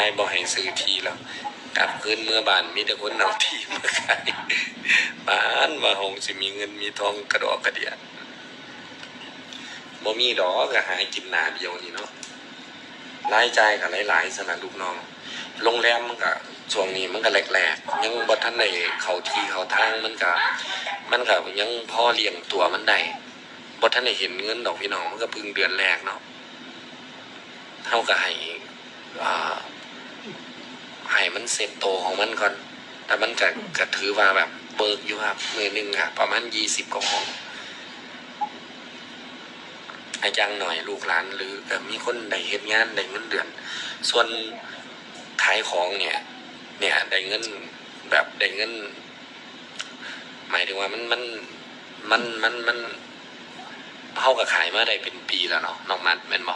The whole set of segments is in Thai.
ายบ่ให้ซื้อทีแล้วกลับคืนเมื่อบานมีแต่คนเอาทีมาขายบ้านว่าหงสิมีเงินมีทองกระดอกกระเดียบ่มีดอกก็หากินหนาเดียวนี่เนาะรายจ่ายก็หลายๆสนะลูกน้อง โรงแรมมันก็ช่วงนี้มันก็แหลกๆ ยังบ่ทันได้เขาทีเขาทางมันก็มันก็ยังพ่อเลี้ยงตัวมันได้บ่ทันได้เห็นเงินดอกพี่น้องมันก็พิ่งเดือนแรกเนาะ เฮาก็ให้อ่าให้มันเสร็จโตของมันก่อน แต่มันก็ก็ถือว่าแบบเบิกอยู่ครับมือหนึงอะประมาณ20กว่าห้องให้จังหน่อยลูกหลานหรือมีคนได้เฮ็ดงานได้เงินเดือน ส่วนขายของเนี่ย เนี่ยได้เงินแบบได้เงิน หมายถึงว่ามันมันมันมันมันเท่ากับขายมาได้เป็นปีแล้วเนาะน้องมันแม่นบอก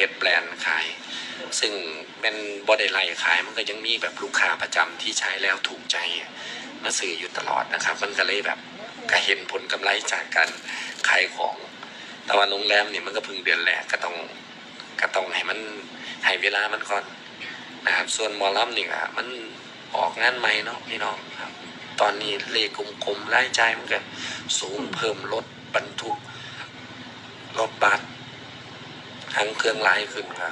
ฮ็ดแบรนด์ขาย ซึ่งเป็นบอดไลน์ขายมันก็ยังมีแบบลูกค้าประจำที่ใช้แล้วถูกใจมาซื้ออยู่ตลอดนะครับ มันก็เลยแบบก็เห็นผลกำไรจากการขายของ แต่ว่าโรงแรมเนี่ยมันก็เพิ่งเดือนแรกก็ต้องก็ต้องให้มันให้เวลามันก่อนนะครับส่วนมอลำนี่ก็มันออกงานใหม่เนาะพี่น้องครับ ตอนนี้เลขกลมๆรายจ่ายมันก็สูงเพิ่มรถบรรทุกรถบัสทั้ง เครื่องไลายขึ้นค่ะ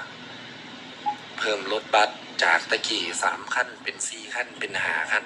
เพิ่มรถบัสจากตะกี้สามขั้นเป็นสี่ขั้นเป็นห้าขั้น